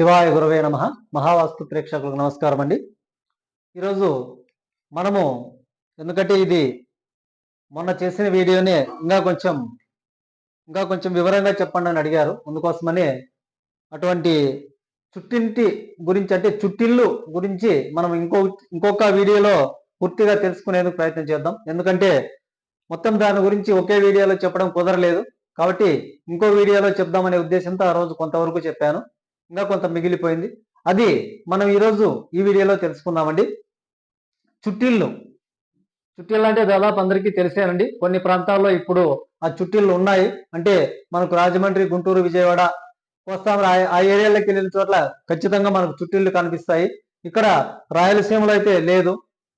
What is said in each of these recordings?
శివాయ గురవే నమ. మహావాస్తు ప్రేక్షకులకు నమస్కారం అండి. ఈరోజు మనము ఎందుకంటే ఇది మొన్న చేసిన వీడియోని ఇంకా కొంచెం ఇంకా కొంచెం వివరంగా చెప్పండి అని అడిగారు. అందుకోసమని అటువంటి చుట్టింటి గురించి అంటే చుట్టిల్లు గురించి మనం ఇంకో ఇంకొక వీడియోలో పూర్తిగా తెలుసుకునేందుకు ప్రయత్నం చేద్దాం. ఎందుకంటే మొత్తం దాని గురించి ఒకే వీడియోలో చెప్పడం కుదరలేదు. కాబట్టి ఇంకో వీడియోలో చెప్దామనే ఉద్దేశంతో ఆ రోజు కొంతవరకు చెప్పాను. ఇంకా కొంత మిగిలిపోయింది. అది మనం ఈరోజు ఈ వీడియోలో తెలుసుకుందామండి. చుట్టిళ్ళు చుట్టిళ్ళు అంటే దాదాపు అందరికీ తెలిసేనండి. కొన్ని ప్రాంతాల్లో ఇప్పుడు ఆ చుట్టిళ్ళు ఉన్నాయి. అంటే మనకు రాజమండ్రి గుంటూరు విజయవాడ కోస్తాం ఆ ఏరియాలోకి వెళ్ళిన చోట్ల ఖచ్చితంగా మనకు చుట్టిళ్ళు కనిపిస్తాయి. ఇక్కడ రాయలసీమలో అయితే లేదు.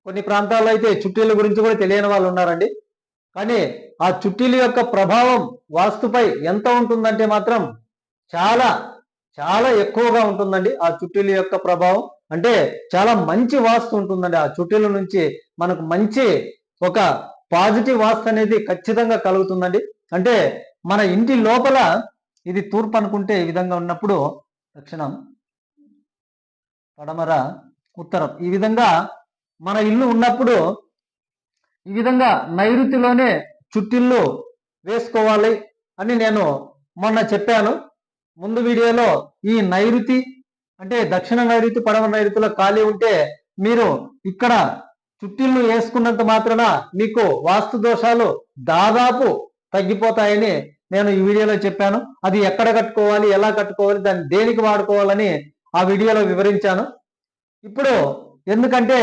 కొన్ని ప్రాంతాల్లో అయితే చుట్టిళ్ళ గురించి కూడా తెలియని వాళ్ళు ఉన్నారండి. కానీ ఆ చుట్టిల యొక్క ప్రభావం వాస్తుపై ఎంత ఉంటుందంటే మాత్రం చాలా చాలా ఎక్కువగా ఉంటుందండి ఆ చుట్టిల యొక్క ప్రభావం. అంటే చాలా మంచి వాస్తు ఉంటుందండి ఆ చుట్టిల నుంచి మనకు మంచి ఒక పాజిటివ్ వాస్తు అనేది ఖచ్చితంగా కలుగుతుందండి. అంటే మన ఇంటి లోపల ఇది తూర్పు అనుకుంటే ఈ విధంగా ఉన్నప్పుడు దక్షిణం పడమర ఉత్తరం ఈ విధంగా మన ఇల్లు ఉన్నప్పుడు ఈ విధంగా నైరుతిలోనే చుట్టిల్లు వేసుకోవాలి అని నేను మొన్న చెప్పాను. ముందు వీడియోలో ఈ నైరుతి అంటే దక్షిణ నైరుతి పడవ నైరుతిలో ఖాళీ ఉంటే మీరు ఇక్కడ చుట్టిల్ను వేసుకున్నంత మాత్రాన మీకు వాస్తు దోషాలు దాదాపు తగ్గిపోతాయని నేను ఈ వీడియోలో చెప్పాను. అది ఎక్కడ కట్టుకోవాలి ఎలా కట్టుకోవాలి దాన్ని దేనికి వాడుకోవాలని ఆ వీడియోలో వివరించాను. ఇప్పుడు ఎందుకంటే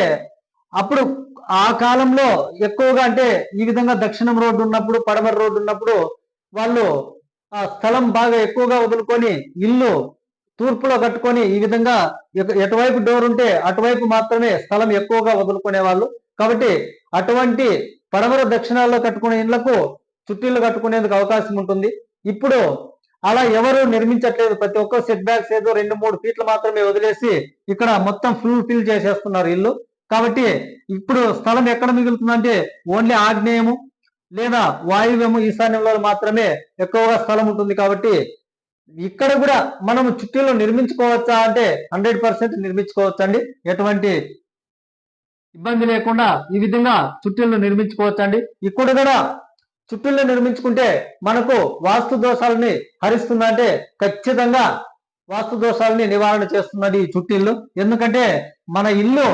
అప్పుడు ఆ కాలంలో ఎక్కువగా అంటే ఈ విధంగా దక్షిణం రోడ్డు ఉన్నప్పుడు పడమర రోడ్డు ఉన్నప్పుడు వాళ్ళు స్థలం బాగా ఎక్కువగా వదులుకొని ఇల్లు తూర్పులో కట్టుకొని ఈ విధంగా ఎటువైపు డోర్ ఉంటే అటువైపు మాత్రమే స్థలం ఎక్కువగా వదులుకునే వాళ్ళు. కాబట్టి అటువంటి పడమర దక్షిణాల్లో కట్టుకునే ఇళ్ళకు చుట్టీలు కట్టుకునేందుకు అవకాశం ఉంటుంది. ఇప్పుడు అలా ఎవరు నిర్మించట్లేదు. ప్రతి ఒక్క సెట్ బ్యాక్స్ ఏదో రెండు మూడు ఫీట్లు మాత్రమే వదిలేసి ఇక్కడ మొత్తం ఫుల్ ఫిల్ చేసేస్తున్నారు ఇల్లు. కాబట్టి ఇప్పుడు స్థలం ఎక్కడ మిగులుతుందంటే ఓన్లీ ఆగ్నేయము లేదా వాయువ్యము ఈశాన్యంలో మాత్రమే ఎక్కువగా స్థలం ఉంటుంది కాబట్టి ఇక్కడ కూడా మనం చుట్టీలో నిర్మించుకోవచ్చా అంటే హండ్రెడ్ పర్సెంట్ నిర్మించుకోవచ్చు అండి ఎటువంటి ఇబ్బంది లేకుండా ఈ విధంగా చుట్టీలను నిర్మించుకోవచ్చండి. ఇక్కడ కూడా చుట్టూలను నిర్మించుకుంటే మనకు వాస్తు దోషాలని హరిస్తుందంటే ఖచ్చితంగా వాస్తు దోషాలని నివారణ చేస్తున్నది ఈ చుట్టిల్లు ఎందుకంటే మన ఇల్లు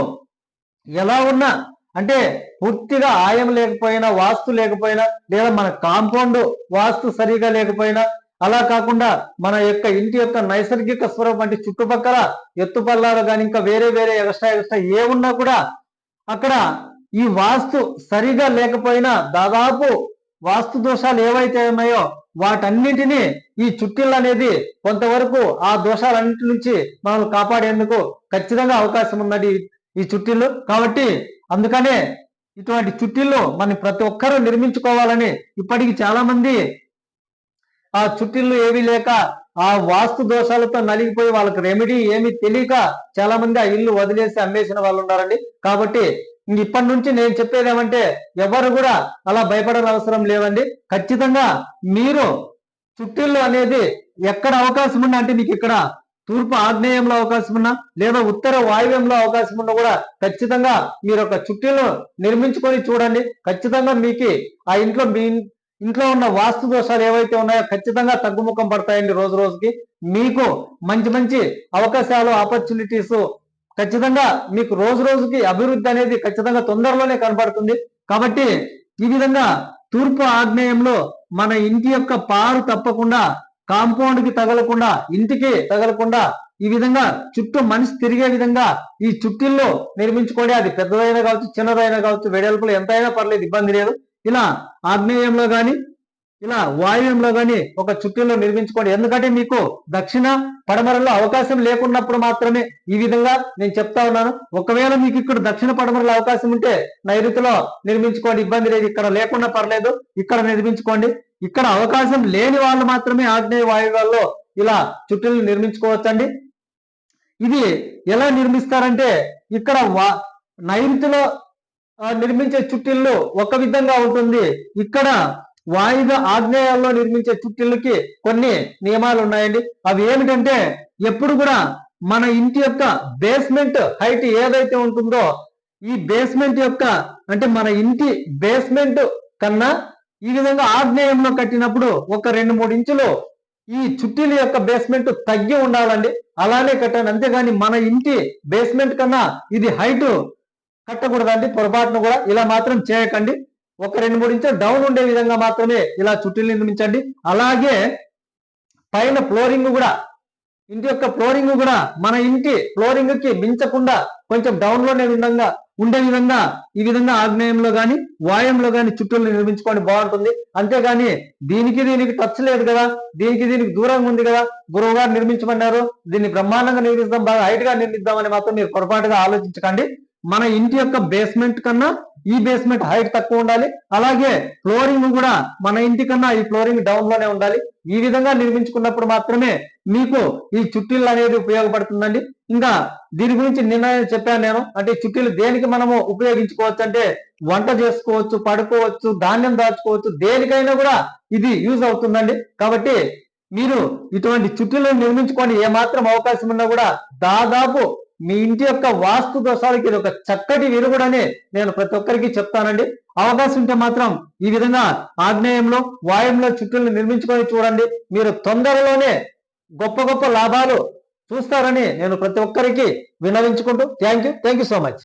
ఎలా ఉన్నా అంటే పూర్తిగా ఆయం లేకపోయినా వాస్తు లేకపోయినా లేదా మన కాంపౌండ్ వాస్తు సరిగా లేకపోయినా అలా కాకుండా మన యొక్క ఇంటి యొక్క నైసర్గిక స్వరూపం అంటే చుట్టుపక్కల ఎత్తుపల్లాలు కానీ ఇంకా వేరే వేరే ఎక్స్ట్రా ఎక్స్ట్రా ఏ ఉన్నా కూడా అక్కడ ఈ వాస్తు సరిగా లేకపోయినా దాదాపు వాస్తు దోషాలు ఏవైతే ఉన్నాయో వాటన్నిటిని ఈ చుట్టిళ్ళు అనేది కొంతవరకు ఆ దోషాలన్నిటి నుంచి మనం కాపాడేందుకు ఖచ్చితంగా అవకాశం ఉన్నది ఈ చుట్టిళ్ళు కాబట్టి అందుకనే ఇటువంటి చుట్టిళ్ళు మనం ప్రతి ఒక్కరూ నిర్మించుకోవాలని ఇప్పటికి చాలా మంది ఆ చుట్టిళ్ళు ఏవి లేక ఆ వాస్తు దోషాలతో నలిగిపోయి వాళ్ళకి రెమెడీ ఏమి తెలియక చాలా మంది ఆ ఇల్లు వదిలేసి అమ్మేసిన వాళ్ళు ఉన్నారండి. కాబట్టి ఇప్పటి నుంచి నేను చెప్పేది ఏమంటే ఎవరు కూడా అలా భయపడాల్సిన అవసరం లేవండి. ఖచ్చితంగా మీరు చుట్టిల్లు అనేది ఎక్కడ అవకాశం ఉన్నా అంటే మీకు ఇక్కడ తూర్పు ఆగ్నేయంలో అవకాశం ఉన్నా లేదా ఉత్తర వాయువ్యంలో అవకాశం ఉన్నా కూడా ఖచ్చితంగా మీరు ఒక చుట్టీలు నిర్మించుకొని చూడండి. ఖచ్చితంగా మీకు ఆ ఇంట్లో మీ ఇంట్లో ఉన్న వాస్తు దోషాలు ఏవైతే ఉన్నాయో ఖచ్చితంగా తగ్గుముఖం పడతాయండి రోజు రోజుకి. మీకు మంచి మంచి అవకాశాలు ఆపర్చునిటీస్ ఖచ్చితంగా మీకు రోజు రోజుకి అభివృద్ధి అనేది ఖచ్చితంగా తొందరలోనే కనబడుతుంది కాబట్టి ఈ విధంగా తూర్పు ఆగ్నేయంలో మన ఇంటి యొక్క పారు తప్పకుండా కాంపౌండ్కి తగలకుండా ఇంటికి తగలకుండా ఈ విధంగా చుట్టూ మనిషి తిరిగే విధంగా ఈ చుట్టిల్లో నిర్మించుకోండి. అది పెద్దదైనా కావచ్చు చిన్నదైనా కావచ్చు వెడల్పులు ఎంతైనా పర్లేదు ఇబ్బంది లేదు. ఇలా ఆగ్నేయంలో గాని ఇలా వాయువ్యంలో గాని ఒక చుట్టిలో నిర్మించుకోండి. ఎందుకంటే మీకు దక్షిణ పడమరలో అవకాశం లేకున్నప్పుడు మాత్రమే ఈ విధంగా నేను చెప్తా ఉన్నాను. ఒకవేళ మీకు ఇక్కడ దక్షిణ పడమరలో అవకాశం ఉంటే నైరుతిలో నిర్మించుకోండి. ఇబ్బంది లేదు. ఇక్కడ లేకుండా పర్లేదు. ఇక్కడ నిర్మించుకోండి. ఇక్కడ అవకాశం లేని వాళ్ళు మాత్రమే ఆగ్నేయ వాయువుల్లో ఇలా చుట్టూలు నిర్మించుకోవచ్చండి. ఇది ఎలా నిర్మిస్తారంటే ఇక్కడ వా నైరుతిలో నిర్మించే చుట్టిల్లు ఒక విధంగా ఉంటుంది. ఇక్కడ వాయుగా ఆగ్నేయాల్లో నిర్మించే చుట్టిళ్ళకి కొన్ని నియమాలు ఉన్నాయండి. అవి ఏమిటంటే ఎప్పుడు కూడా మన ఇంటి యొక్క బేస్మెంట్ హైట్ ఏదైతే ఉంటుందో ఈ బేస్మెంట్ యొక్క అంటే మన ఇంటి బేస్మెంట్ కన్నా ఈ విధంగా ఆగ్నేయంలో కట్టినప్పుడు ఒక రెండు మూడు ఇంచులు ఈ చుట్టీల యొక్క బేస్మెంట్ తగ్గి ఉండాలండి. అలానే కట్టాను అంతేగాని మన ఇంటి బేస్మెంట్ కన్నా ఇది హైట్ కట్టకూడదండి. పొరపాటును కూడా ఇలా మాత్రం చేయకండి. ఒక రెండు మూడు ఇంచులు డౌన్ ఉండే విధంగా మాత్రమే ఇలా చుట్టీలు నిర్మించండి. అలాగే పైన ఫ్లోరింగ్ కూడా ఇంటి యొక్క ఫ్లోరింగ్ కూడా మన ఇంటి ఫ్లోరింగ్కి మించకుండా కొంచెం డౌన్లోనే విధంగా ఉండే విధంగా ఈ విధంగా ఆగ్నేయంలో గాని వాయంలో గాని చుట్టూలు నిర్మించుకోండి బాగుంటుంది. అంతేగాని దీనికి దీనికి టచ్ లేదు కదా దీనికి దీనికి దూరంగా ఉంది కదా గురువు గారు నిర్మించమన్నారు దీన్ని బ్రహ్మాండంగా నిర్మిస్తాం బాగా హైట్గా నిర్మిద్దామని మాత్రం మీరు పొరపాటుగా ఆలోచించకండి. మన ఇంటి యొక్క బేస్మెంట్ కన్నా ఈ బేస్మెంట్ హైట్ తక్కువ ఉండాలి. అలాగే ఫ్లోరింగ్ కూడా మన ఇంటి కన్నా ఈ ఫ్లోరింగ్ డౌన్లోనే ఉండాలి. ఈ విధంగా నిర్మించుకున్నప్పుడు మాత్రమే మీకు ఈ చుట్టీలు అనేది ఉపయోగపడుతుందండి. ఇంకా దీని గురించి నిన్న చెప్పాను నేను. అంటే చుట్టీలు దేనికి మనము ఉపయోగించుకోవచ్చు అంటే వంట చేసుకోవచ్చు పడుకోవచ్చు ధాన్యం దాచుకోవచ్చు దేనికైనా కూడా ఇది యూజ్ అవుతుందండి. కాబట్టి మీరు ఇటువంటి చుట్టీలను నిర్మించుకొని ఏమాత్రం అవకాశం ఉన్నా కూడా దాదాపు మీ ఇంటి యొక్క వాస్తు దోషాలకి ఇది ఒక చక్కటి విరుగుడని నేను ప్రతి ఒక్కరికి చెప్తానండి. అవకాశం ఉంటే మాత్రం ఈ విధంగా ఆగ్నేయంలో వాయుంలో చుట్టూలను నిర్మించుకొని చూడండి. మీరు తొందరలోనే గొప్ప గొప్ప లాభాలు చూస్తారని నేను ప్రతి ఒక్కరికి విన్నవించుకుంటూ thank you. Thank you so much.